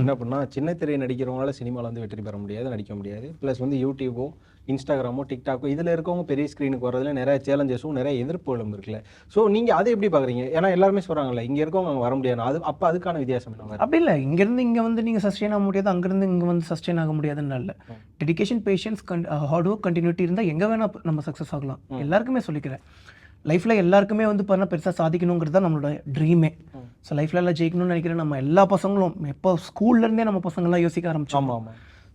என்ன பண்ணா சின்ன திரை நடிக்கிறவங்களால சினிமாவில் வந்து வெற்றி பெற முடியாது நடிக்க முடியாது. ப்ளஸ் வந்து யூடியூபோ இன்ஸ்டாகிராமோ டிக்டாக்கோ இதில் இருக்கவங்க பெரிய ஸ்க்ரீனுக்கு வரதுல நிறைய சேலஞ்சஸும் நிறைய எதிர்ப்புகளும் இருக்குல்ல. ஸோ நீங்கள் அதை எப்படி பார்க்குறீங்க ஏன்னா எல்லாருமே சொல்கிறாங்கல்ல இங்கே இருக்கவங்க அங்கே வர முடியாது. அது அப்போ அதுக்கான வித்தியாசம் என்ன அப்படி இல்லை. இங்கேருந்து இங்கே வந்து நீங்கள் சஸ்டெயின் ஆக முடியாது அங்கேருந்து இங்கே வந்து சஸ்டெயின் ஆக முடியாதுன்னு இல்லை. ம். டெடிகேஷன் பேஷன்ஸ் கன் ஹார்ட் ஒர்க் கண்டினியூட்டி இருந்தால் எங்கே வேணால் நம்ம சக்ஸஸ் ஆகலாம். எல்லாருக்குமே சொல்லிக்கிறேன். லைஃப்பில் எல்லாருக்குமே வந்து பண்ண பெருசாக சாதிக்கணுங்கிறது தான் நம்மளோட ட்ரீமே. ஸோ லைஃப்பில் எல்லாம் ஜெயிக்கணும்னு நினைக்கிறேன். நம்ம எல்லா பசங்களும். எப்போ ஸ்கூல்லேருந்தே நம்ம பசங்கள்லாம் யோசிக்க ஆரம்பிச்சோம் ஆமாம்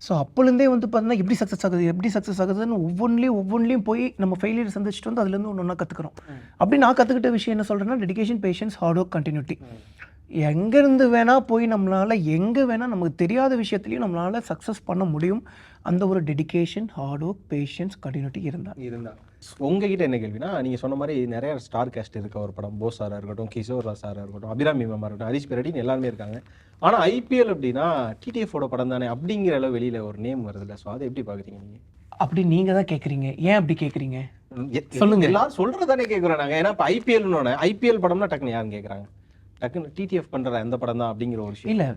ஸோ அப்போலேருந்தே வந்து பார்த்தீங்கன்னா எப்படி சக்ஸஸ் ஆகுது எப்படி சக்ஸஸ் ஆகுதுன்னு ஒவ்வொன்றிலையும் ஒவ்வொன்றிலையும் போய் நம்ம ஃபெயிலியர் சந்திச்சுட்டு வந்து அதுலேருந்து ஒன்று ஒன்றா கற்றுக்குறோம். அப்படி நான் கற்றுக்கிட்ட விஷயம் என்ன சொல்கிறேன்னா dedication patience hard work continuity எங்கேருந்து வேணால் போய் நம்மளால் எங்கே வேணால் நமக்கு தெரியாத விஷயத்துலையும் நம்மளால் சக்ஸஸ் பண்ண முடியும். அந்த ஒரு dedication hard work patience continuity இருந்தால் இருந்தா. உங்ககிட்ட என்ன கேள்வினா நீங்கள் சொன்ன மாதிரி நிறைய ஸ்டார் கேஸ்ட் இருக்க ஒரு படம் போஸ் சாராக இருக்கட்டும் கிஷோர் சாராக இருக்கட்டும் அபிராமி மேமா இருக்கட்டும் ஹரிஷ் பெரடின்னு எல்லாருமே இருக்காங்க. ஆனால் ஐபிஎல் அப்படின்னா டிடிஎஃபோட படம் தானே அப்படிங்கிற அளவு வெளியில் ஒரு நேம் வருதுல்ல. ஸோ அதை எப்படி பார்க்குறீங்க நீங்கள் அப்படி நீங்கள் தான் கேட்குறீங்க ஏன் அப்படி கேட்குறீங்க சொல்லுங்க. எல்லாரும் சொல்றதானே கேக்குறோம் நாங்க. ஏன்னா இப்ப ஐபிஎல் ஐபிஎல் படம்னா டக்குன்னு யாருன்னு கேக்குறாங்க. டக்குன்னு டிடிஎஃப் பண்ற எந்த படம் தான் அப்படிங்கிற ஒரு விஷயம் இல்லை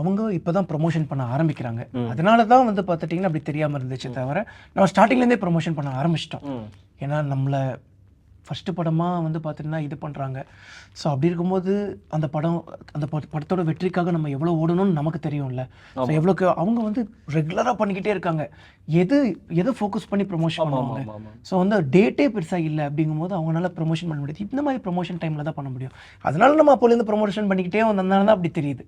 அவங்க இப்போ தான் ப்ரொமோஷன் பண்ண ஆரம்பிக்கிறாங்க. அதனால தான் வந்து பார்த்துட்டிங்கன்னா அப்படி தெரியாமல் இருந்துச்சு தவிர நம்ம ஸ்டார்டிங்லேருந்தே ப்ரொமோஷன் பண்ண ஆரம்பிச்சிட்டோம். ஏன்னா நம்மளை ஃபஸ்ட்டு படமாக வந்து பார்த்தீங்கன்னா இது பண்ணுறாங்க ஸோ அப்படி இருக்கும்போது அந்த படம் அந்த பட- படத்தோட வெற்றிக்காக நம்ம எவ்வளோ ஓடணும்னு நமக்கு தெரியும்ல. ஸோ. எவ்வளோக்கு அவங்க வந்து ரெகுலராக பண்ணிக்கிட்டே இருக்காங்க. எது எதை ஃபோக்கஸ் பண்ணி ப்ரொமோஷன் பண்ணுவாங்க? ஸோ வந்து டேட்டே பெருசாக இல்லை அப்படிங்கும்போது அவங்களால ப்ரொமோஷன் பண்ண முடியாது. இந்த மாதிரி ப்ரொமோஷன் டைமில் தான் பண்ண முடியும். அதனால நம்ம அப்போலேருந்து ப்ரொமோஷன் பண்ணிக்கிட்டே வந்ததுனால தான் அப்படி தெரியுது.